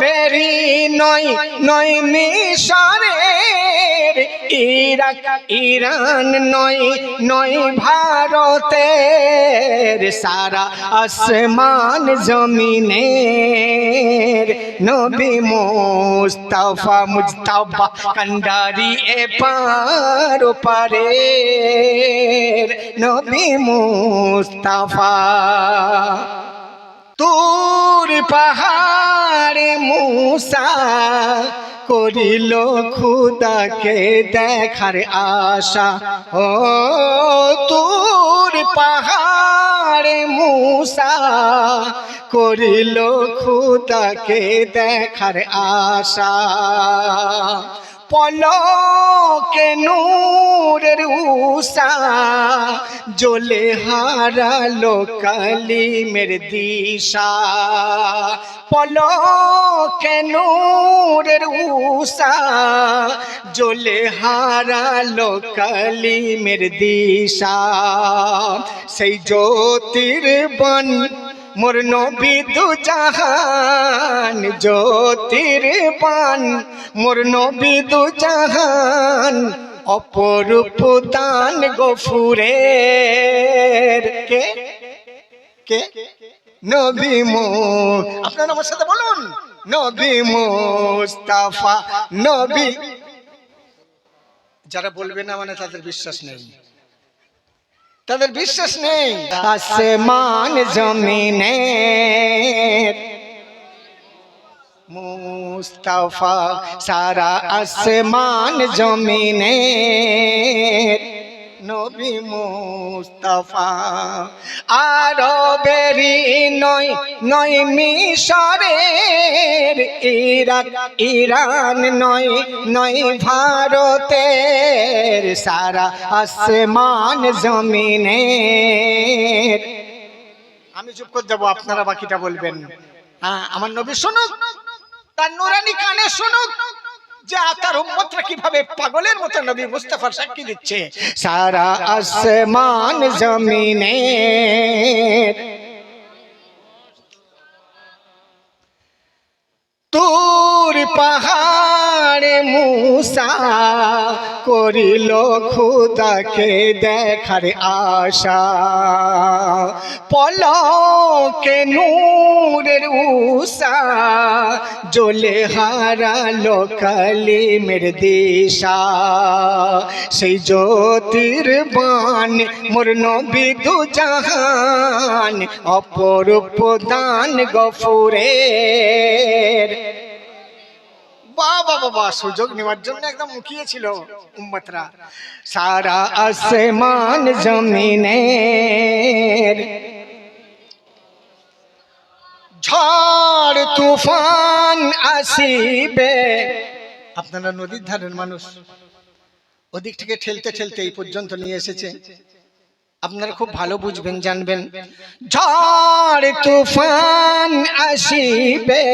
আরবেরই নয় নয় মিশরের ইরাক, ইরান নয় নয় ভারতের সারা আসমান জমিনের নবী মুস্তাফা মুস্তাফা কান্ডারি এ পার পারে নবী মুস্তাফা। তোর পাহাড়ে মূসা করিল খুদাকে দেখার আশা। ও তোর পাহাড়ে মূসা করিল খুদাকে দেখার আশা। পলকে নূরের উষা জ্বলে হারালো কালিমের দিশা। পলকে নূরের উষা জ্বলে হারালো কালিমের দিশা। সেই জ্যোতির বন মোর নবী দু জাহান জ্যোতির পান। মোর নবী দু জাহান অপরূপ দান গফুরের। কে? কে? নবী মো আপনারা আমার সাথে বলুন, নবী মোস্তাফা, নবী। যারা বলবে না মানে তাদের বিশ্বাস নেই। তাদের বিশ্বাস নেই। আসমান জমিনে মুস্তাফা সারা আসমান জমিনে নবী মুস্তাফা আরবেরি নয় নয় মিশরের, ইরাক, ইরান নয় নয় ভারতের সারা আসমান জমিনের আমি চুপ করে যাব, আপনারা বাকিটা বলবেন। হ্যাঁ আমার নবী শুনুক, তার নুরানি কানে শুনুক, যে তার উম্মতরা কীভাবে পাগলের মতো নবী মুস্তাফার সাক্ষী দিচ্ছে। সারা আসমান জমিনে। তোর পাহাড়ে মূসা, করিল খুদাকে দেখার আশা। পলকে নূরের উষা, জ্বলে হারালো কালিমের দিশা। সেই জ্যোতির বান মোর নবী জাহান, অপরূপ দান গফুরের। সুযোগ নেওয়ার জন্য একদম মুখিয়ে ছিল উম্মতরা। সারা আসমান জমিনের ঝড়, তুফান আসিবে। আপনারা নদীর ধারের মানুষ, ওদিক থেকে ঠেলতে ঠেলতে এই পর্যন্ত নিয়ে এসেছে। আপনারা খুব ভালো বুঝবেন, জানবেন। ঝড়, তুফান আসিবে।